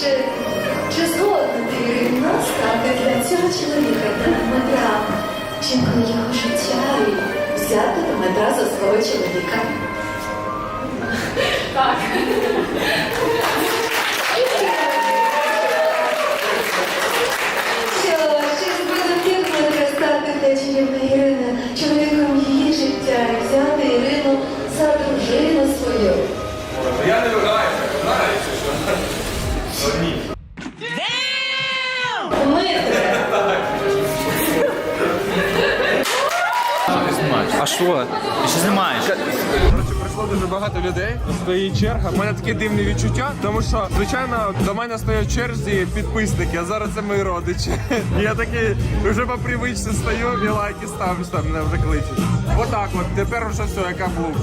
Чи, чи згодна ти рівно стати для цього чоловіка та Дмитра? Жінкою його життя і взяти Дмитра за свого чоловіка? Так. Що ж, із буде Дмитра стати для чоловіка? А що? Ти що знімаєш? Прийшло дуже багато людей. Стоїть черга. У мене таке дивне відчуття, тому що, звичайно, до мене стоять в черзі підписники, а зараз це мої родичі. Я такий вже по привичці стою і лайки ставлю, що мене вже кличуть. Отак от, тепер вже все, яка був.